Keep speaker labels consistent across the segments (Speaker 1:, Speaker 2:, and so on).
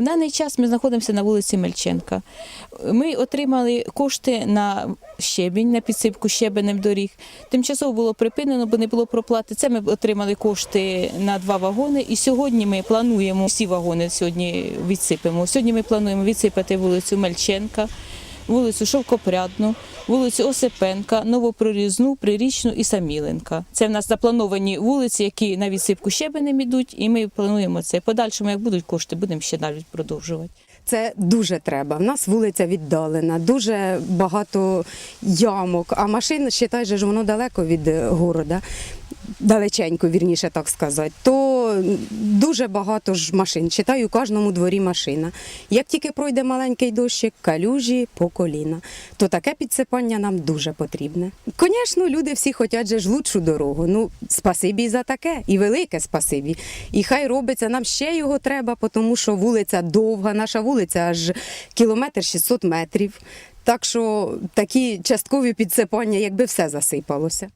Speaker 1: В даний час ми знаходимося на вулиці Мельченка. Ми отримали кошти на щебінь, на підсипку щебенем доріг. Тимчасово було припинено, бо не було проплати. Це ми отримали кошти на два вагони. І сьогодні ми плануємо всі вагони сьогодні відсипемо. Сьогодні ми плануємо відсипати вулицю Мельченка. Вулицю Шовкопрядну, вулицю Осипенка, Новопрорізну, Прирічну і Саміленка. Це в нас заплановані вулиці, які на відсипку щебенем ідуть, і ми плануємо це. Подальшому, як будуть кошти, будемо ще навіть продовжувати.
Speaker 2: Це дуже треба. В нас вулиця віддалена, дуже багато ямок, а машин, вважай, же ж воно далеко від е, города, далеченько, вірніше так сказати, то дуже багато ж машин. Читаю, у кожному дворі машина. Як тільки пройде маленький дощик, калюжі по коліна, то таке підсипання нам дуже потрібне. Звісно, люди всі хочуть ж лучшу дорогу. Ну, спасибі за таке, і велике спасибі. І хай робиться, нам ще його треба, тому що вулиця довга, наша вулиця аж кілометр 600 метрів. Так що такі часткові підсипання, якби все засипалося.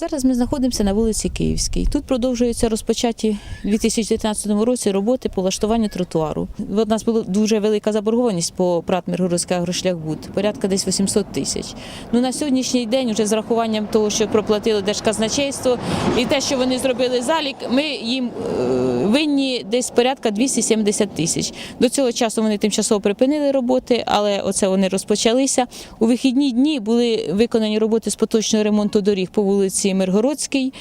Speaker 1: Зараз ми знаходимося на вулиці Київській. Тут продовжуються розпочаті у 2019 році роботи по влаштуванню тротуару. У нас була дуже велика заборгованість по ПРАТ Миргородський агрошляхбуд, порядка десь 800 тисяч. Ну на сьогоднішній день, вже з рахуванням того, що проплатило держказначейство, і те, що вони зробили залік, ми їм е, винні десь порядка 270 тисяч. До цього часу вони тимчасово припинили роботи, але оце вони розпочалися. У вихідні дні були виконані роботи з поточного ремонту доріг по вулиці Миргородській.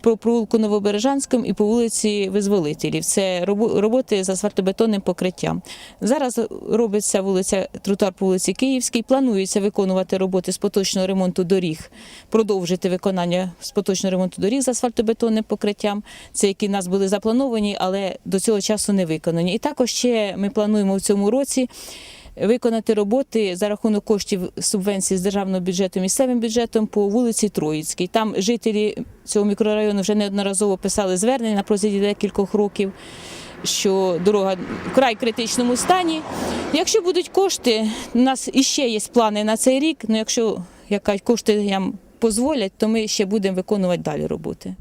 Speaker 1: По провулку Новобережанському і по вулиці Визволителів. Це роботи з асфальтобетонним покриттям. Зараз робиться вулиця тротуар по вулиці Київській. Планується виконувати роботи з поточного ремонту доріг, продовжити виконання з поточного ремонту доріг з асфальтобетонним покриттям. Це які в нас були заплановані, але до цього часу не виконані. І також ще ми плануємо в цьому році. Виконати роботи за рахунок коштів субвенції з державного бюджету місцевим бюджетом по вулиці Троїцькій. Там жителі цього мікрорайону вже неодноразово писали звернення на протязі декількох років, що дорога в край критичному стані. Якщо будуть кошти, у нас іще є плани на цей рік. Ну якщо яка кошти нам дозволять, то ми ще будемо виконувати далі роботи.